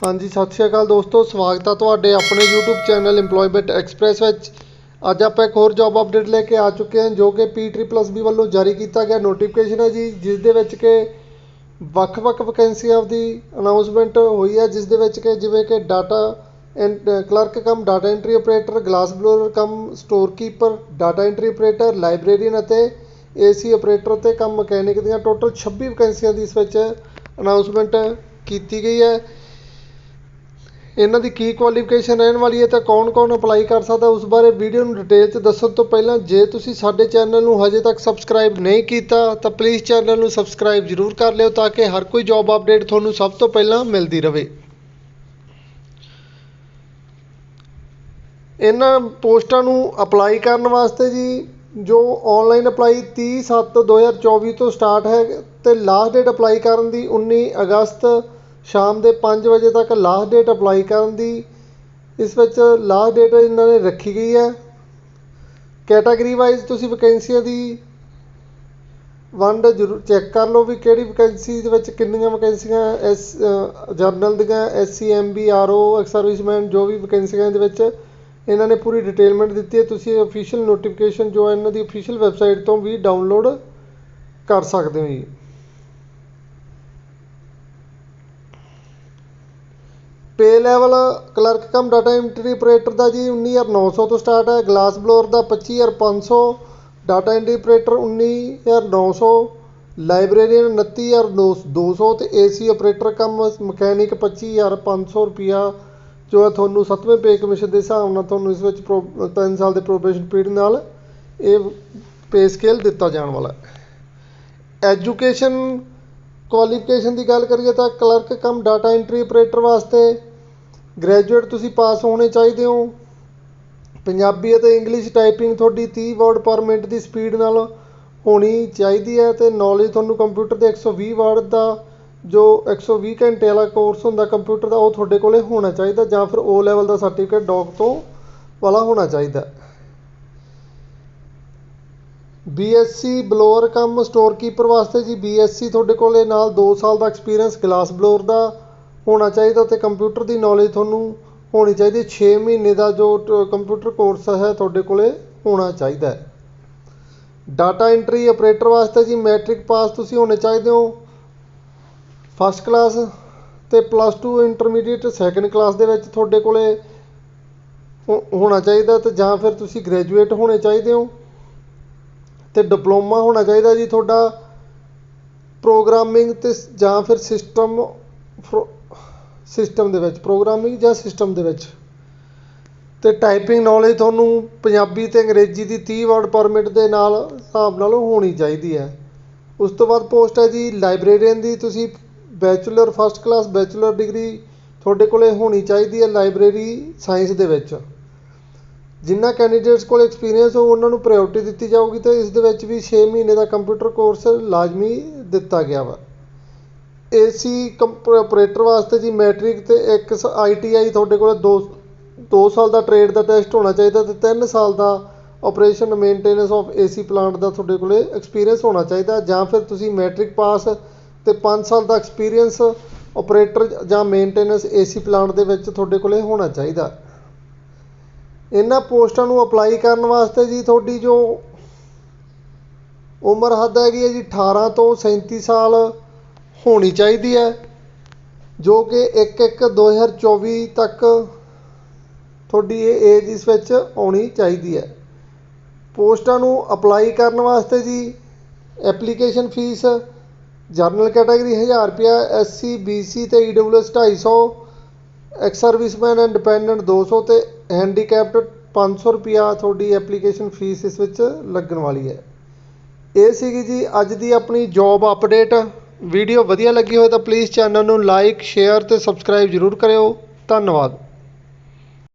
ਹਾਂਜੀ, ਸਤਿ ਸ਼੍ਰੀ ਅਕਾਲ ਦੋਸਤੋ, ਸਵਾਗਤ ਹੈ ਤੁਹਾਡੇ ਆਪਣੇ YouTube ਚੈਨਲ EMPLOYMENT ਐਕਸਪ੍ਰੈਸ ਵਿੱਚ। ਅੱਜ ਆਪਾਂ ਇੱਕ ਹੋਰ ਜੌਬ ਅਪਡੇਟ ਲੈ ਕੇ ਆ ਚੁੱਕੇ ਹਾਂ, ਜੋ ਕਿ ਪੀ ਟ੍ਰਿਪਲਸ ਬੀ ਵੱਲੋਂ ਜਾਰੀ ਕੀਤਾ ਗਿਆ ਨੋਟੀਫਿਕੇਸ਼ਨ ਹੈ ਜੀ, ਜਿਸ ਦੇ ਵਿੱਚ ਕਿ ਵੱਖ-ਵੱਖ ਵੈਕੈਂਸੀਆਂ ਦੀ ਅਨਾਉਂਸਮੈਂਟ ਹੋਈ ਹੈ, ਜਿਸ ਦੇ ਵਿੱਚ ਕਿ ਜਿਵੇਂ ਕਿ data clerk cum data entry operator glass blower cum store keeper data entry operator librarian ਅਤੇ ਏਸੀ ਆਪਰੇਟਰ ਅਤੇ ਕਮ ਮਕੈਨਿਕ ਦੀਆਂ ਟੋਟਲ 26 ਵੈਕੈਂਸੀਆਂ ਦੀ ਇਸ ਵਿੱਚ ਅਨਾਉਂਸਮੈਂਟ ਕੀਤੀ ਗਈ ਹੈ। ਇਹਨਾਂ ਦੀ ਕੀ ਕੁਆਲੀਫਿਕੇਸ਼ਨ ਰਹਿਣ ਵਾਲੀ ਹੈ ਤਾਂ ਕੌਣ-ਕੌਣ ਅਪਲਾਈ ਕਰ ਸਕਦਾ ਉਸ ਬਾਰੇ ਵੀਡੀਓ ਨੂੰ ਡਿਟੇਲ 'ਚ ਦੱਸਣ ਤੋਂ ਪਹਿਲਾਂ ਜੇ ਤੁਸੀਂ ਸਾਡੇ ਚੈਨਲ ਨੂੰ ਹਜੇ ਤੱਕ ਸਬਸਕ੍ਰਾਈਬ ਨਹੀਂ ਕੀਤਾ, ਤਾਂ ਪਲੀਜ਼ ਚੈਨਲ ਨੂੰ ਸਬਸਕ੍ਰਾਈਬ ਜ਼ਰੂਰ ਕਰ ਲਿਓ ਤਾਂ ਕਿ ਹਰ ਕੋਈ ਜੌਬ ਅਪਡੇਟ ਤੁਹਾਨੂੰ ਸਭ ਤੋਂ ਪਹਿਲਾਂ ਮਿਲਦੀ ਰਹੇ। ਇਹਨਾਂ ਪੋਸਟਾਂ ਨੂੰ ਅਪਲਾਈ ਕਰਨ ਵਾਸਤੇ ਜੀ, ਜੋ ਆਨਲਾਈਨ ਅਪਲਾਈ 30/7/2024 ਤੋਂ ਸਟਾਰਟ ਹੈ ਤੇ ਲਾਸਟ ਡੇਟ ਅਪਲਾਈ ਕਰਨ ਦੀ 19 ਅਗਸਤ ਸ਼ਾਮ ਦੇ ਪੰਜ ਵਜੇ ਤੱਕ ਲਾਸਟ ਡੇਟ ਅਪਲਾਈ ਕਰਨ ਦੀ। ਇਸ ਵਿੱਚ ਲਾਸਟ ਡੇਟ ਇਹਨਾਂ ਨੇ ਰੱਖੀ ਗਈ ਹੈ। ਕੈਟਾਗਰੀ ਵਾਈਜ਼ ਤੁਸੀਂ ਵੈਕੈਂਸੀਆਂ ਦੀ ਵੰਡ ਜ਼ਰੂਰ ਚੈੱਕ ਕਰ ਲਓ ਵੀ ਕਿਹੜੀ ਵੈਕੈਂਸੀ ਦੇ ਵਿੱਚ ਕਿੰਨੀਆਂ ਵੈਕੈਂਸੀਆਂ ਐਸ ਜਰਨਲ ਦੀਆਂ, ਐਸ ਸੀ ਐਮ ਬੀ, ਆਰ ਓ ਐਕਸ ਸਰਵਿਸਮੈਨ ਜੋ ਵੀ ਵੈਕੈਂਸੀਆਂ ਦੇ ਵਿੱਚ ਇਹਨਾਂ ਨੇ ਪੂਰੀ ਡਿਟੇਲਮੈਂਟ ਦਿੱਤੀ ਹੈ। ਤੁਸੀਂ ਅਫੀਸ਼ੀਅਲ ਨੋਟੀਫਿਕੇਸ਼ਨ ਜੋ ਹੈ, ਇਹਨਾਂ ਦੀ ਅਫੀਸ਼ੀਅਲ ਵੈਬਸਾਈਟ ਤੋਂ ਵੀ ਡਾਊਨਲੋਡ ਕਰ ਸਕਦੇ ਹੋ ਜੀ। Pay level clerk cum data entry operator ਦਾ ਜੀ 19900 ਤੋਂ ਸਟਾਰਟ ਹੈ। ਗਲਾਸ ਬਲੋਰ ਦਾ 25500 ਡਾਟਾ ਐਂਟਰੀ ਆਪਰੇਟਰ 19900 ਲਾਇਬ੍ਰੇਰੀਅਨ 29200 ਤੇ ਏਸੀ ਆਪਰੇਟਰ ਕਮ ਮਕੈਨਿਕ 25500 ਰੁਪਿਆ ਜੋ ਹੈ ਤੁਹਾਨੂੰ ਸੱਤਵੇਂ ਪੇ ਕਮਿਸ਼ਨ ਦੇ ਹਿਸਾਬ ਨਾਲ ਤੁਹਾਨੂੰ ਇਸ ਵਿੱਚ 3 ਸਾਲ ਦੇ ਪ੍ਰੋਬੇਸ਼ਨ ਪੀਰੀਅਡ ਨਾਲ ਇਹ ਪੇ ਸਕੇਲ ਦਿੱਤਾ ਜਾਣ ਵਾਲਾ ਹੈ। ਐਜੂਕੇਸ਼ਨ ਕੁਆਲੀਫਿਕੇਸ਼ਨ ਦੀ ਗੱਲ ਕਰੀਏ ਤਾਂ clerk cum data entry operator ਵਾਸਤੇ ਗ੍ਰੈਜੂਏਟ ਤੁਸੀਂ ਪਾਸ ਹੋਣੇ ਚਾਹੀਦੇ ਹੋ। ਪੰਜਾਬੀ ਅਤੇ ਇੰਗਲਿਸ਼ ਟਾਈਪਿੰਗ ਤੁਹਾਡੀ 30 ਵਰਡ ਪਰ ਮਿੰਟ ਦੀ ਸਪੀਡ ਨਾਲ ਹੋਣੀ ਚਾਹੀਦੀ ਹੈ ਤੇ ਨੌਲੇਜ ਤੁਹਾਨੂੰ ਕੰਪਿਊਟਰ ਦੇ 120 ਵਰਡ ਦਾ, ਜੋ 120 ਘੰਟੇ ਵਾਲਾ ਕੋਰਸ ਹੁੰਦਾ ਕੰਪਿਊਟਰ ਦਾ, ਉਹ ਤੁਹਾਡੇ ਕੋਲੇ ਹੋਣਾ ਚਾਹੀਦਾ ਜਾਂ ਫਿਰ ਓ ਲੈਵਲ ਦਾ ਸਰਟੀਫਿਕੇਟ ਡੌਕ ਤੋਂ ਵਾਲਾ ਹੋਣਾ ਚਾਹੀਦਾ। BSc blower cum store keeper ਵਾਸਤੇ ਜੀ। ਬੀਐਸਸੀ ਤੁਹਾਡੇ ਕੋਲੇ ਨਾਲ 2 ਸਾਲ ਦਾ ਐਕਸਪੀਰੀਅੰਸ ਗਲਾਸ ਬਲੋਅਰ ਦਾ ਹੋਣਾ ਚਾਹੀਦਾ ਤੇ ਕੰਪਿਊਟਰ ਦੀ ਨੌਲੇਜ ਤੁਹਾਨੂੰ ਹੋਣੀ ਚਾਹੀਦੀ। 6 ਮਹੀਨੇ ਦਾ ਜੋ ਕੰਪਿਊਟਰ ਕੋਰਸ ਹੈ ਤੁਹਾਡੇ ਕੋਲੇ ਹੋਣਾ ਚਾਹੀਦਾ ਡਾਟਾ ਐਂਟਰੀ ਆਪਰੇਟਰ ਵਾਸਤੇ ਜੀ ਮੈਟ੍ਰਿਕ ਪਾਸ ਤੁਸੀਂ ਹੋਣੇ ਚਾਹੀਦੇ ਹੋ। ਫਸਟ ਕਲਾਸ ਤੇ ਪਲੱਸ 2 ਇੰਟਰਮੀਡੀਏਟ ਸੈਕੰਡ ਕਲਾਸ ਦੇ ਵਿੱਚ ਤੁਹਾਡੇ ਕੋਲੇ ਹੋ- ਹੋਣਾ ਚਾਹੀਦਾ ਤੇ ਜਾਂ ਫਿਰ ਤੁਸੀਂ ਗ੍ਰੈਜੂਏਟ ਹੋਣੇ ਚਾਹੀਦੇ ਹੋ। ਤੇ ਡਿਪਲੋਮਾ ਹੋਣਾ ਚਾਹੀਦਾ ਜੀ ਤੁਹਾਡਾ। ਪ੍ਰੋਗਰਾਮਿੰਗ ਤੇ ਜਾਂ ਫਿਰ ਸਿਸਟਮ ਫਰੋ ਸਿਸਟਮ ਦੇ ਵਿੱਚ, ਪ੍ਰੋਗਰਾਮਿੰਗ ਜਾਂ ਸਿਸਟਮ ਦੇ ਵਿੱਚ? ਤੇ ਟਾਈਪਿੰਗ ਨੌਲੇਜ ਤੁਹਾਨੂੰ ਪੰਜਾਬੀ ਤੇ ਅੰਗਰੇਜ਼ੀ ਦੀ 30 ਵਰਡ ਪਰ ਮਿੰਟ ਦੇ ਨਾਲ ਹਿਸਾਬ ਨਾਲ ਹੋਣੀ ਚਾਹੀਦੀ ਹੈ। ਉਸ ਤੋਂ ਬਾਅਦ ਪੋਸਟ ਹੈ ਜੀ ਲਾਇਬ੍ਰੇਰੀਅਨ ਦੀ, ਤੁਸੀਂ bachelor first class bachelor degree ਤੁਹਾਡੇ ਕੋਲੇ ਹੋਣੀ ਚਾਹੀਦੀ ਹੈ ਲਾਇਬ੍ਰੇਰੀ ਸਾਇੰਸ ਦੇ ਵਿੱਚ। ਜਿਨ੍ਹਾਂ ਕੈਂਡੀਡੇਟਸ ਕੋਲ ਐਕਸਪੀਰੀਅੰਸ ਹੋ ਉਹਨਾਂ ਨੂੰ ਪ੍ਰਾਇੋਰਟੀ ਦਿੱਤੀ ਜਾਊਗੀ ਤੇ ਇਸ ਦੇ ਵਿੱਚ ਵੀ 6 ਮਹੀਨੇ ਦਾ ਕੰਪਿਊਟਰ ਕੋਰਸ ਲਾਜ਼ਮੀ ਦਿੱਤਾ ਗਿਆ ਵਾ। ਏਸੀ ਆਪਰੇਟਰ ਵਾਸਤੇ ਜੀ ਮੈਟ੍ਰਿਕ ਅਤੇ ਇੱਕ ਆਈ ਟੀ ਆਈ ਤੁਹਾਡੇ ਕੋਲ 2 2 ਸਾਲ ਦਾ ਟਰੇਡ ਦਾ ਟੈਸਟ ਹੋਣਾ ਚਾਹੀਦਾ ਅਤੇ ਤਿੰਨ ਸਾਲ ਦਾ operation maintenance of AC plant ਦਾ ਤੁਹਾਡੇ ਕੋਲ ਐਕਸਪੀਰੀਅੰਸ ਹੋਣਾ ਚਾਹੀਦਾ ਜਾਂ ਫਿਰ ਤੁਸੀਂ ਮੈਟ੍ਰਿਕ ਪਾਸ ਅਤੇ ਪੰਜ ਸਾਲ ਦਾ ਐਕਸਪੀਰੀਅੰਸ ਆਪਰੇਟਰ ਜਾਂ ਮੇਨਟੇਨੈਂਸ ਏਸੀ ਪਲਾਂਟ ਦੇ ਵਿੱਚ ਤੁਹਾਡੇ ਕੋਲੇ ਹੋਣਾ ਚਾਹੀਦਾ। ਇਹਨਾਂ ਪੋਸਟਾਂ ਨੂੰ ਅਪਲਾਈ ਕਰਨ ਵਾਸਤੇ ਜੀ ਤੁਹਾਡੀ ਜੋ ਉਮਰ ਹੱਦ ਹੈਗੀ ਹੈ ਜੀ 18 ਤੋਂ 37 ਸਾਲ ਹੋਣੀ ਚਾਹੀਦੀ ਹੈ, ਜੋ ਕਿ 1/1/2024 ਤੱਕ ਤੁਹਾਡੀ ਇਹ ਏਜ ਇਸ ਵਿੱਚ ਆਉਣੀ ਚਾਹੀਦੀ ਹੈ। ਪੋਸਟਾਂ ਨੂੰ ਅਪਲਾਈ ਕਰਨ ਵਾਸਤੇ ਜੀ ਐਪਲੀਕੇਸ਼ਨ ਫੀਸ ਜਰਨਲ ਕੈਟਾਗਰੀ 1000 ਰੁਪਿਆ ਐਸਸੀ ਬੀਸੀ ਤੇ EWS 250 ex serviceman and dependent 200 ਤੇ ਹੈਂਡੀਕੈਪਡ 500 ਰੁਪਿਆ ਤੁਹਾਡੀ ਐਪਲੀਕੇਸ਼ਨ ਫੀਸ ਇਸ ਵਿੱਚ ਲੱਗਣ ਵਾਲੀ ਹੈ। ਇਹ ਸੀਗੀ ਜੀ ਅੱਜ ਦੀ ਆਪਣੀ ਜੌਬ ਅਪਡੇਟ ਵੀਡੀਓ ਵਧੀਆ ਲੱਗੀ ਹੋਵੇ ਤਾਂ ਪਲੀਜ਼ ਚੈਨਲ ਨੂੰ ਲਾਈਕ ਸ਼ੇਅਰ ਅਤੇ ਸਬਸਕ੍ਰਾਈਬ ਜ਼ਰੂਰ ਕਰਿਓ। ਧੰਨਵਾਦ।